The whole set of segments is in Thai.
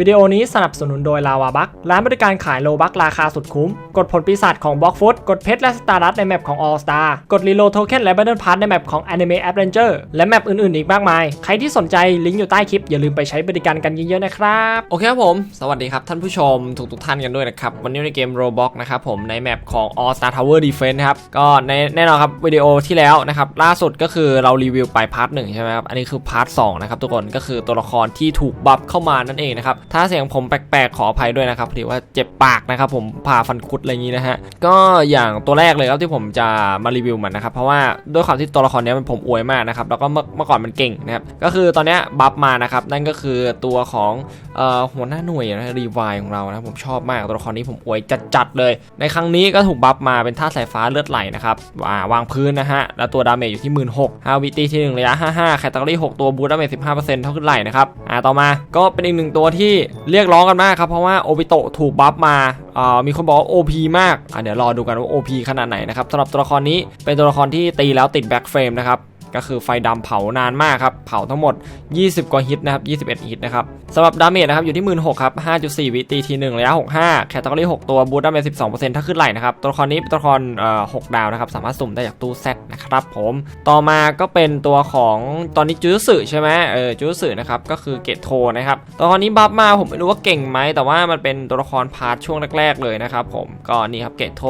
วิดีโอนี้สนับสนุนโดยลาวาบักร้านบริการขายโลบักราคาสุดคุ้ม กดผลปีศาจของบล็อกฟุตกดเพชรและสตาร์ดัตในแมปของ All Star กดรีโลโทเค็นและบัตเดิลพาร์ในแมปของ Anime Adventure และแมปอื่นๆ อีกมากมาย ใครที่สนใจลิงก์อยู่ใต้คลิป อย่าลืมไปใช้บริการกันเยอะๆนะครับ โอเคครับผม สวัสดีครับท่านผู้ชมทุกๆท่านกันด้วยนะครับ วันนี้ในเกม Roblox นะครับผมในแมปของ All Star Tower Defense นะครับก็ในแน่นอนครับวิดีโอที่แล้วนะครับล่าสุดก็คือเรารีวิวไปพาร์ทหนึ่งใช่ไหมครับอันนี้คือพาร์ทสองนะครับทุกคนก็คือตัวละครที่ถูกบัฟเข้ามานั่นเองนะครับถ้าเสียงผมแปลกๆขออภัยด้วยนะครับพอดีว่าเจ็บปากนะครับผมผ่าฟันคุดอะไรอย่างนี้นะฮะก็อย่างตัวแรกเลยครับที่ผมจะมารีวิวมันนะครับเพราะว่าด้วยความที่ตัวละครนี้มันผมอวยมากนะครับแล้วก็เมื่อก่อนมันเก่งนะครับก็คือตอนนี้บัฟมานะครับนั่นก็คือตัวของออหัวหน้าหน่วยนะรีวายของเรานะผมชอบมากตัวละครนี้ผมอวยจัดๆเลย ในครั้งนี้ก็ถูกบัฟมาเป็นท่าสายฟ้าเลือดไหลนะครับวาวางพื้นนะฮะแล้วตัวดาเมจอยู่ที่ 1 6 0 0 0ฮาวิตีที่1ระยะ55แคตตาล็อ6ตัวบูทดาเมจ15%เท่าขึ้นไหลนะครับอ่าต่อมาก็เป็นอีกหนึ่งตัวที่เรียกร้องกันมากครับ เพราะว่าโอปิโตะถูกบัฟมาอ่ามีคนบอกว่า OP มากอ่าเดี๋ยวรอดูกันว่า OP ขนาดไหนนะครับสำหรับตัวละครนี้เป็นตัวละครที่ตีแล้วติดแบ็กเฟรมนะครับ ก็คือไฟดำเผานานมากครับ เผาทั้งหมด 20 กว่าฮิตนะครับ 21 ฮิตนะครับสำหรับดาเมจนะครับอยู่ที่ 16,000ครับ 5.4 วิตีที1ระยะ 65 แคตตาล็อ6ตัวบูทดาเมจ 12%ถ้าขึ้นไหลนะครับ ตัวละครนี้เป็นตัวละครเอ่อ6ดาวนะครับ สามารถสุ่มได้จากตู้เซตนะครับผม ต่อมาก็เป็นตัวของตอนนี้จูสึใช่ไหมเออจูสึนะครับ ก็คือเกตโทนะครับตัวละครนี้บัฟมาผมไม่รู้ว่าเก่งไหม แต่ว่ามันเป็นตัวละครพาร์ทช่วงแรกๆเลยนะครับผมก็นี่ครับเกตโท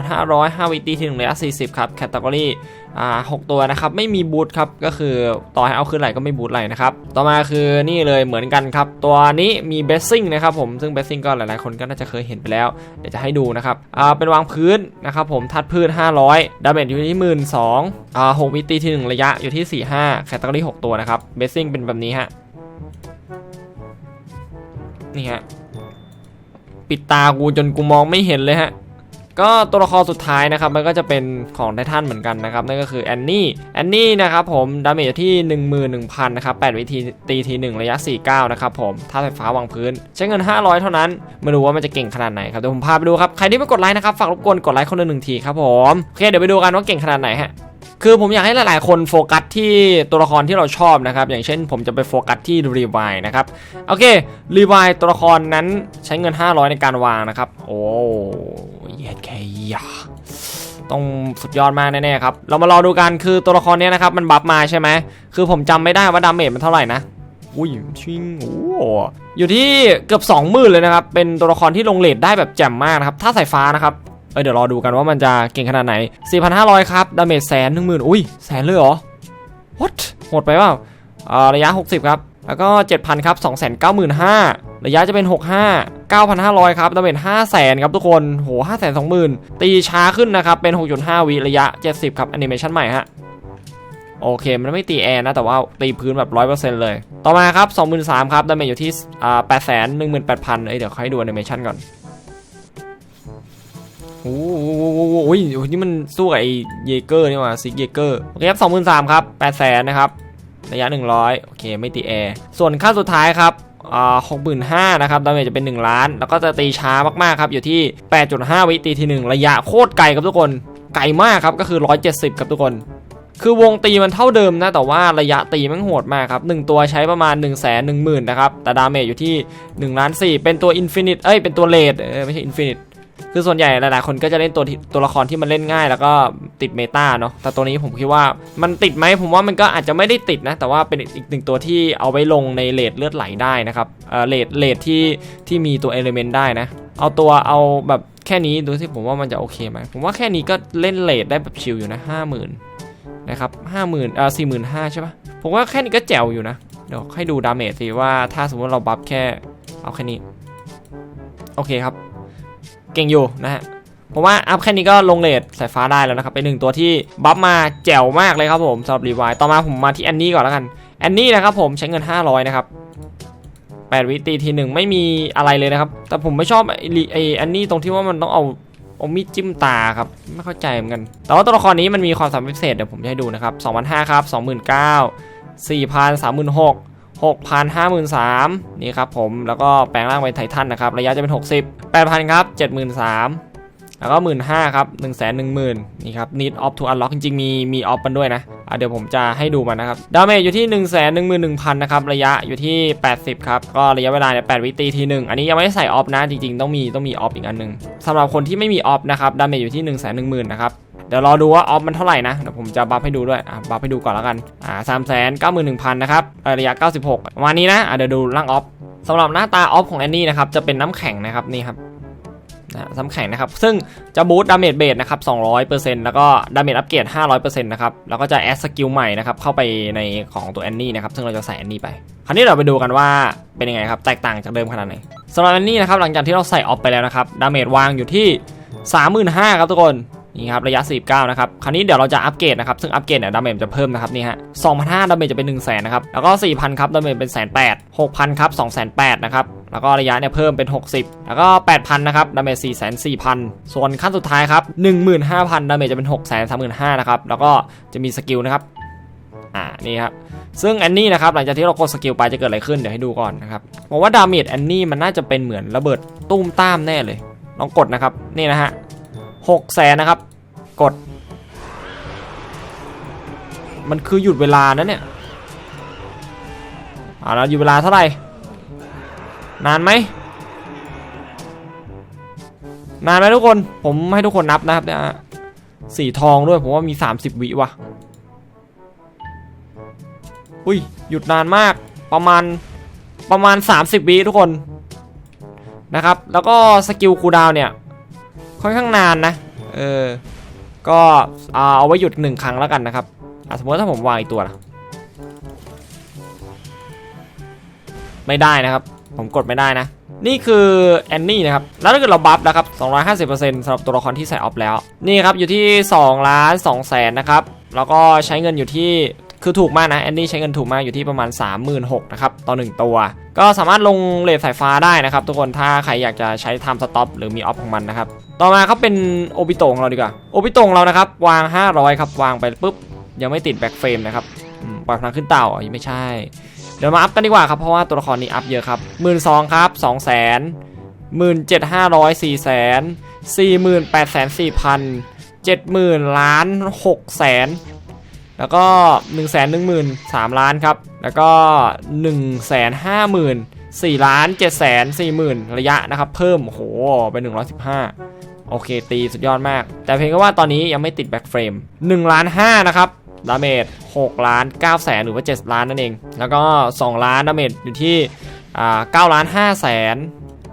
3,500 5วิตีที1ระยะ 40 ครับแคตตาล็อ อ่าหกตัวนะครับไม่มีบูทครับก็คือต่อให้เอาขึ้นไหลก็ไม่บูทไหลนะครับต่อมาคือนี่เลยเหมือนกันครับตัวนี้มีเบสซิ่งนะครับผมซึ่งเบสซิ่งก็หลายๆคนก็น่าจะเคยเห็นไปแล้ว เดี๋ยวจะให้ดูนะครับอ่าเป็นวางพื้นนะครับผมทัดพื้น 500 ดาเมจอยู่ที่ 1 2 0 0 0อ่าหกมิติที่1ระยะอยู่ที่ 45แคตตาล็อ6ตัวนะครับเบสซิ่งเป็นแบบนี้ฮะนี่ฮะปิดตากูจนกูมองไม่เห็นเลยฮะ ก็ตัวละครสุดท้ายนะครับมันก็จะเป็นของไททันเหมือนกันนะครับนั่นก็คือแอนนี่แอนนี่นะครับผมดาเมจที่ 11,000นะครับ8วิธีตีที1ระยะ 49 นะครับผมท่าไฟฟ้าวางพื้น ใช้เงิน 500 เท่านั้นมาดูว่ามันจะเก่งขนาดไหนครับเดี๋ยวผมพาไปดูครับ ใครที่ไม่กดไลค์นะครับฝากรบกวนกดไลค์คนละหนึ่งทีครับผมโอเคเดี๋ยวไปดูกันว่าเก่งขนาดไหนฮะ คือผมอยากให้หลายๆ คนโฟกัสที่ตัวละครที่เราชอบนะครับ อย่างเช่นผมจะไปโฟกัสที่รีวายนะครับ โอเครีวายตัวละครนั้นใช้เงิน 500 ในการวางนะครับ โอ้เย็ดแค่ยาต้องสุดยอดมากแน่ๆครับ เรามารอดูกันคือตัวละครนี้นะครับ มันบัฟมาใช่ไหม คือผมจำไม่ได้ว่าดาเมจมันเท่าไหร่นะอุ้ยชิงโอ้อยู่ที่เกือบ 20,000 เลยนะครับ เป็นตัวละครที่ลงเลทได้แบบแจ่มมากนะครับ ถ้าสายฟ้านะครับ เออเดี๋ยวรอดูกันว่ามันจะเก่งขนาดไหน 4,500 ครับ ดาเมจแสนหนึ่งหมื่นอุ้ยแสนเลยเหรอ what หมดไปเปล่าระยะ 60 ครับ แล้วก็ 7,000 ครับ 295,000 ระยะจะเป็น 65 9,500 ครับดาเมจ500,000 ครับทุกคนโห520,000 ตีช้าขึ้นนะครับ เป็น 6.5 วิระยะ 70 ครับแอนิเมชันใหม่ฮะโอเค มันไม่ตีแอร์นะ แต่ว่าตีพื้นแบบ 100%เลย ต่อมาครับ 23,000 ครับดาเมจอยู่ที่อ่า818,000 เอ้ย เดี๋ยวให้ดูแอนิเมชันก่อน โอ้โหโอ้ยนี่มันสู้กับไอ้เยเกอร์นี่ว่าซิกเยเกอร์โอเคครับสองหมื่นสามครับแปดแสนนะครับระยะ 100 โอเค ไม่ตีแอร์ส่วนค่าสุดท้ายครับอ่าหกหมื่นห้านะครับ ดาเมจจะเป็น 1 ล้าน แล้วก็จะตีช้ามากๆครับ อยู่ที่ 8.5 วิตีทีหนึ่งระยะโคตรไกลครับทุกคน ไกลมากครับ ก็คือ 170 ครับทุกคน คือวงตีมันเท่าเดิมนะ แต่ว่าระยะตีมันโหดมากครับ 1 ตัวใช้ประมาณ 1 1 0 0 0 0นะครับ แต่ดาเมจอยู่ที่1ล้าน4เป็นตัวอินฟินิต เอ้ย เป็นตัวเลดเออไม่ใช่อินฟินิต คือส่วนใหญ่หลายๆคนก็จะเล่นตัวตัวละครที่มันเล่นง่าย แล้วก็ติดเมตาเนาะแต่ตัวนี้ผมคิดว่ามันติดไหมผมว่ามันก็อาจจะไม่ได้ติดนะ แต่ว่าเป็นอีกหนึ่งตัวที่เอาไว้ลงในเลดเลือดไหลได้นะครับเออเลดเลดที่ที่มีตัวเอลิเมนต์ได้นะ เอาตัวเอาแบบแค่นี้ดูสิผมว่ามันจะโอเคไหมผมว่าแค่นี้ก็เล่นเลดได้แบบชิลอยู่นะห้าหมื่นนะครับห้าหมื่นเออสี่หมื่นห้าใช่ปะผมว่าแค่นี้ก็แจ๋วอยู่นะเดี๋ยวให้ดูดาเมจสิว่าถ้าสมมติเราบัฟแค่เอาแค่นี้โอเคครับ เก่งอยู่นะฮะผมว่าอัพแค่นี้ก็ลงเลทสายฟ้าได้แล้วนะครับเป็นหนึ่งตัวที่บัฟมาแจ๋วมากเลยครับผมสำหรับรีวายต่อมาผมมาที่แอนนี่ก่อนแล้วกันแอนนี่นะครับผมใช้เงิน 500 นะครับ8วิตีทีหนึ่งไม่มีอะไรเลยนะครับ แต่ผมไม่ชอบไอ้ไอแอนนี่ตรงที่ว่ามันต้องเอาเอามีดจิ้มตาครับ ไม่เข้าใจเหมือนกัน แต่ว่าตัวละครนี้มันมีความสามารถพิเศษเดี๋ยวผมจะให้ดูนะครับ2,500ครับ29,000 4,000 36,000 6,053นี่ครับผม แล้วก็แปลงร่างเป็นไททันนะครับ ระยะจะเป็น 60 8,000 ครับ 73,000 แล้วก็ 15,000 ครับ 1 1 0 0 0 0 นี่ครับ need off to unlock จริงๆ มี มี off มันด้วยนะเดี๋ยวผมจะให้ดูมันนะครับ ดาเมจอยู่ที่ 1 1 1 0 0 0 นะครับ ระยะอยู่ที่ 80 ครับ ก็ระยะเวลาเนี่ย8วิตีทีหนึ่งอันนี้ยังไม่ได้ใส่ออฟนะ จริงๆ ต้องมี ต้องมีออฟอีกอันหนึ่งสำหรับคนที่ไม่มีออฟนะครับ ดาเมจอยู่ที่ 1 1 0 0 0 0 นะครับ ดี๋ยวรอดูว่าออฟมันเท่าไหร่นะ เดี๋ยวผมจะบัฟให้ดูด้วยอะบัฟให้ดูก่อนแล้วกันอ่าสามแสนเก้าหมื่นหนึ่งพันนะครับระยะ 96ประมาณนี้นะอะเดี๋ยวดูร่างออฟสำหรับหน้าตาออฟของแอนนี่นะครับจะเป็นน้ำแข็งนะครับนี่ครับนะน้ำแข็งนะครับ ซึ่งจะบูสต์ดาเมจเบสนะครับ 200%แล้วก็ดาเมจอัปเกรด 500%นะครับ แล้วก็จะแอดสกิลใหม่นะครับ เข้าไปในของตัวแอนนี่นะครับ ซึ่งเราจะใส่แอนนี่ไป คราวนี้เราไปดูกันว่าเป็นยังไงครับ แตกต่างจากเดิมขนาดไหนสำหรับแอนนี่นะครับ หลังจากที่เราใส่ออฟไปแล้วนะครับ ดาเมจวางอยู่ที่ 35,000ครับทุกคน นี่ครับระยะ 49 นะครับ คราวนี้เดี๋ยวเราจะอัปเกรดนะครับ ซึ่งอัปเกรดเนี่ยดาเมจจะเพิ่มนะครับนี่ฮะ2,500ดาเมจจะเป็น 1 0 0 0 0 0นะครับ แล้วก็ 4,000 ครับดาเมจเป็น 1 8 0 0 6,000 ครับ 2 8 0 0 0นะครับ แล้วก็ระยะเนี่ยเพิ่มเป็น 60 แล้วก็ 8,000 นะครับดาเมจ4 4 0 0 0 ส่วนขั้นสุดท้ายครับ15,000ดาเมจจะเป็น 6 3 5 0 0 0นะครับ แล้วก็จะมีสกิลนะครับอ่านี่ครับซึ่งแอนนี่นะครับหลังจากที่เรากดสกิลไปจะเกิดอะไรขึ้นเดี๋ยวให้ดูก่อนนะครับผมว่าดาเมจแอนนี่มันน่าจะเป็นเหมือนระเบิดตุ้มต้ามแน่เลยลองกดนะครับนี่นะฮะ หกแสนนะครับ กด มันคือหยุดเวลานะเนี่ยอ่าแล้วหยุดเวลาเท่าไหร่ นานไหม นานไหมทุกคน ผมให้ทุกคนนับนะครับเนี่ยสีทองด้วย ผมว่ามี 30 วิว่ะอุ้ย หยุดนานมาก ประมาณ ประมาณ 30 วิทุกคนนะครับ แล้วก็สกิลคูดาวเนี่ย ค่อนข้างนานนะ เออ ก็เอาไว้หยุดหนึ่งครั้งแล้วกันนะครับสมมติถ้าผมวางอีกตัวล่ะไม่ได้นะครับ ผมกดไม่ได้นะ นี่คือแอนนี่นะครับ แล้วถ้าเกิดเราบัฟนะครับ 250%สำหรับตัวละครที่ใส่ออฟแล้ว นี่ครับ อยู่ที่2ล้าน2แสนนะครับ แล้วก็ใช้เงินอยู่ที่ คือถูกมากนะแอนนี่ใช้เงินถูกมากอยู่ที่ประมาณ 36,000นะครับต่อ 1 ตัว ก็สามารถลงเลทสายฟ้าได้นะครับทุกคนถ้าใครอยากจะใช้ไทม์สต็อปหรือมีออฟของมันนะครับต่อมาครับเป็นโอบิโตของเราดีกว่าโอบิโตของเรานะครับวาง 500ครับวางไปปุ๊บยังไม่ติดแบ็กเฟรมนะครับปล่อยพลังขึ้นเต่าอ๋อไม่ใช่ เดี๋ยวมาอัพกันดีกว่าครับเพราะว่าตัวละครนี้อัพเยอะครับหมื่นสองครับสองแสนหมื่นเจ็ดห้าร้อยสี่แสนสี่หมื่นแปดแสนสี่พันเจ็ดหมื่นล้านหกแสน แล้วก็หนึ่งแสนหนึ่งหมื่นสามล้านครับ แล้วก็หนึ่งแสนห้าหมื่นสี่ล้านเจ็ดแสนสี่หมื่นระยะนะครับ เพิ่ม โอ้โห เป็นหนึ่งร้อยสิบห้าโอเค ตีสุดยอดมาก แต่เพียงแค่ว่าตอนนี้ยังไม่ติดแบ็กเฟรม1ล้าน5นะครับ ดาเมจ6ล้าน9แสนหรือว่า 7 ล้านนั่นเอง แล้วก็ 2 ล้านดาเมจอยู่ที่อ่า9ล้าน5แสน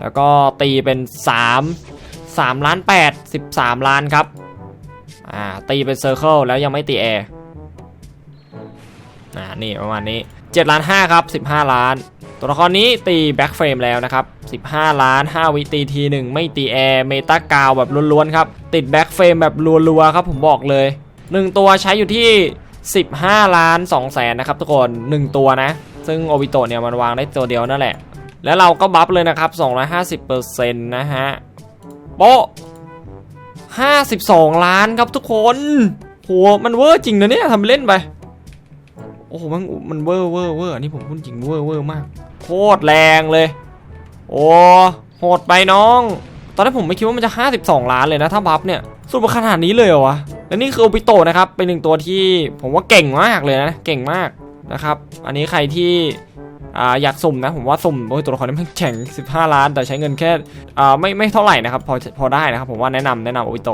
แล้วก็ตีเป็น 3 3ล้าน8 13 ล้านครับ อ่า ตีเป็นเซอร์เคิลแล้วยังไม่ตีแอร์ อ่านี่ประมาณนี้7ล้าน5ครับ 15 ล้าน ตัวละครนี้ตีแบ็กเฟรมแล้วนะครับ 15 ล้าน 5 วิตีทีหนึ่งไม่ตีแอร์เมตากาวแบบล้วนๆครับ ติดแบ็กเฟรมแบบรัวๆครับผมบอกเลย 1 ตัวใช้อยู่ที่ 15 ล้าน2แสนนะครับทุกคน 1 ตัวนะ ซึ่งโอบิโตะเนี่ยมันวางได้ตัวเดียวนั่นแหละ แล้วเราก็บัฟเลยนะครับ 250%นะฮะ โป๊ะ52 ล้านครับทุกคนโหมันเวอร์จริงนะเนี่ยทำเล่นไป โอ้โหมันมันเวอร์เวอร์เวอร์อันนี้ผมพูดจริงเวอร์เวอร์มากโคตรแรงเลย โอ้โหดไปน้อง ตอนแรกผมไม่คิดว่ามันจะ 52 ล้านเลยนะถ้าบัฟเนี่ยสุดขนาดนี้เลยเหรอวะและนี่คือโอปิโตนะครับเป็นหนึ่งตัวที่ผมว่าเก่งมากเลยนะเก่งมากนะครับ อันนี้ใครที่อ่าอยากสุ่มนะผมว่าสุ่มโอ้ยตัวละครนี้มันแข่ง 15 ล้าน แต่ใช้เงินแค่อ่าไม่ไม่เท่าไหร่นะครับพอพอได้นะครับผมว่าแนะนำแนะนำโอปิโต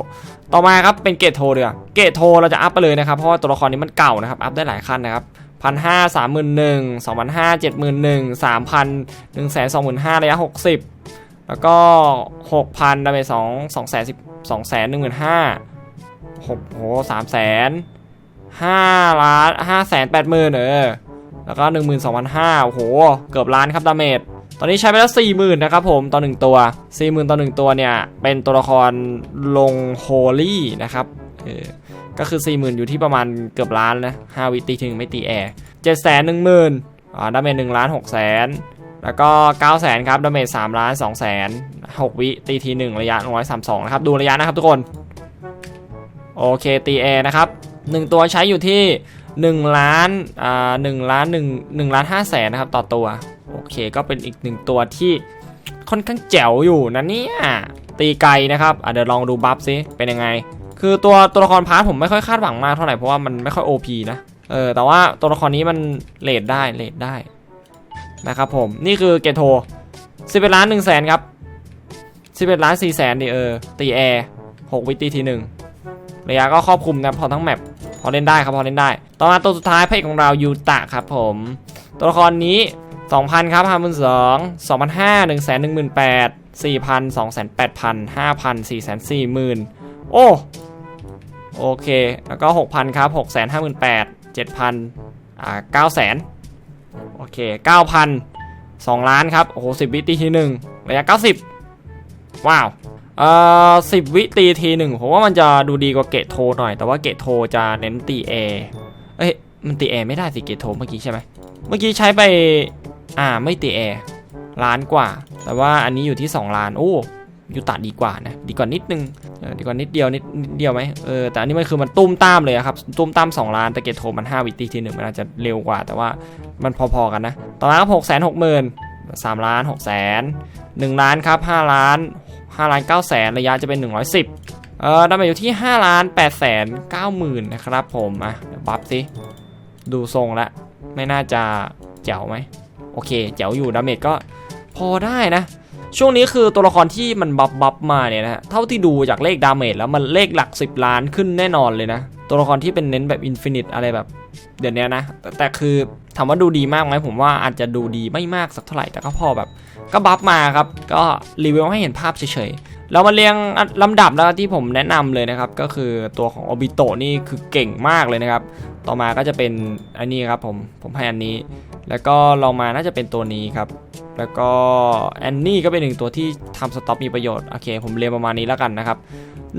ต่อมาครับเป็นเกตโทเดือเกตโทเราจะอัพไปเลยนะครับเพราะว่าตัวละครนี้มันเก่านะครับอัพได้หลายขั้นนะครับ พันห้าสามหมื่นหนึ่งสองพันห้าเจ็ดหมื่นหนึ่งสามพันหนึ่งแสนสองหมื่นห้าระยะหกสิบแล้วก็หกพันดาเมจสองสองแสนสิบสองแสนหนึ่งหมื่นห้าหกโหสามแสนห้าล้านห้าแสนแปดหมื่นเออ แล้วก็หนึ่งหมื่นสองพันห้าโอ้โหเกือบล้านครับดาเมจตอนนี้ใช้ไปแล้วสี่หมื่นนะครับผมต่อหนึ่งตัวสี่หมื่นต่อหนึ่งตัวเนี่ย เป็นตัวละครลงโฮลี่นะครับเออ ก็คือสี่หมื่นอยู่ที่ประมาณเกือบล้านนะห้าวิตีถึงไม่ตีแอร์เจ็ดแสนหนึ่งหมื่นอ่าดาเมจหนึ่งล้านหกแสนแล้วก็9 0 0แสนครับดาเมจ3ล้าน2แสน6วิตีที1ระยะ 132 นะครับ ดูระยะนะครับทุกคน โอเคตีแอร์นะครับหนึ่งตัวใช้อยู่ที่ 1 ล้านอ่าหนึ่งล้านหนึ่งหนึ่งล้านห้าแสนนะครับต่อตัว โอเคก็เป็นอีกหนึ่งตัวที่ค่อนข้างแจ๋วอยู่นะเนี่ยตีไกลนะครับอะเดี๋ยวลองดูบัฟซิเป็นยังไง คือตัวตัวละครพาร์ทผมไม่ค่อยคาดหวังมากเท่าไหร่เพราะว่ามันไม่ค่อย OP นะ เออแต่ว่าตัวละครนี้มันเลทได้เลทได้นะครับผมนี่คือเกโท11ล้าน1แสนครับ11ล้าน4แสนดิเออตีแอร์6วิตีทีหนึ่งระยะก็ครอบคลุมนะพอทั้งแมปพอเล่นได้ครับพอเล่นได้ ต่อมาตัวสุดท้ายพระเอกของเรายูตะครับผม ตัวละครนี้ 2,000 ครับ5 2 0 0 2,500 1 1 8 0 0 4,000 2,800 5,000 4,40,000โอ้ โอเค แล้วก็ 6,000 ครับ 658,000 7,000อ่า900,000 โอเค 9,000 2 ล้านครับ โอ้โห 10 วิตีทีหนึ่งระยะ 90 ว้าว เอ่อ 10 วิตีทีหนึ่งผมว่ามันจะดูดีกว่าเกตโทหน่อย แต่ว่าเกตโทจะเน้นตีเอเอ้ย มันตีเอไม่ได้สิเกตโทเมื่อกี้ใช่ไหม เมื่อกี้ใช้ไป อ่า ไม่ตีแอร์ล้านกว่า แต่ว่าอันนี้อยู่ที่ 2 ล้าน โอ้ยูตะดีกว่านะ ดีกว่านิดนึง ดีกว่านิดเดียวนิดนิดเดียวไหมเออแต่อันนี้มันคือมันตุ้มตามเลยครับตุ้มตาม2ล้านแต่เกตโทมัน5วิตีทีหนึ่งมันอาจจะเร็วกว่า แต่ว่ามันพอๆกันนะต่อมาครับหกแสนหกหมื่นสามล้านหกแสนหนึ่งล้านครับห้าล้านห้าล้านเก้าแสนระยะจะเป็น110เออดาเมจอยู่ที่5ล้าน8แสน9หมื่นนะครับผมอะเดี๋ยวบัฟสิดูทรงละไม่น่าจะเจ๋วไหมโอเคเจ๋วอยู่ดาเมจก็พอได้นะ ช่วงนี้คือตัวละครที่มันบัฟบัฟมาเนี่ยนะฮะเท่าที่ดูจากเลขดาเมจแล้วมันเลขหลัก 10 ล้านขึ้นแน่นอนเลยนะ ตัวละครที่เป็นเน้นแบบอินฟินิตอะไรแบบเดี๋ยวนี้นะแต่แต่คือถามว่าดูดีมากไหมผมว่าอาจจะดูดีไม่มากสักเท่าไหร่แต่ก็พอแบบ ก็บัฟมาครับ ก็รีวิวให้เห็นภาพเฉยๆเรามาเรียงลำดับแล้วที่ผมแนะนำเลยนะครับ ก็คือตัวของ o b i t o นี่คือเก่งมากเลยนะครับ ต่อมาก็จะเป็นอันนี้ครับผมผมให้อันนี้ แล้วก็ลองมาน่าจะเป็นตัวนี้ครับ แล้วก็แอนนี่ก็เป็นหนึ่งตัวที่ทำสต็อปมีประโยชน์โอเค ผมเรียนประมาณนี้แล้วกันนะครับ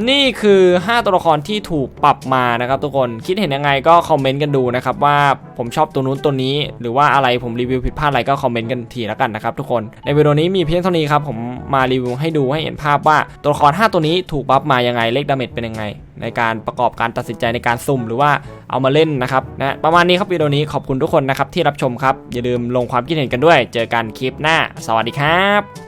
นี่คือ 5 ตัวละครที่ถูกปรับมานะครับ ทุกคนคิดเห็นยังไงก็คอมเมนต์กันดูนะครับว่าผมชอบตัวนู้นตัวนี้ หรือว่าอะไรผมรีวิวผิดพลาดอะไรก็คอมเมนต์กันทีแล้วกันนะครับทุกคนในวิดีโอนี้มีเพียงเท่านี้ครับผมมารีวิวให้ดูให้เห็นภาพว่าตัวละคร 5 ตัวนี้ถูกบัฟมายังไงเลขดาเมจเป็นยังไง ในการประกอบการตัดสินใจในการสุ่มหรือว่าเอามาเล่นนะครับนะประมาณนี้ครับวิดีโอนี้ขอบคุณทุกคนนะครับที่รับชมครับ อย่าลืมลงความคิดเห็นกันด้วย เจอกันคลิปหน้า สวัสดีครับ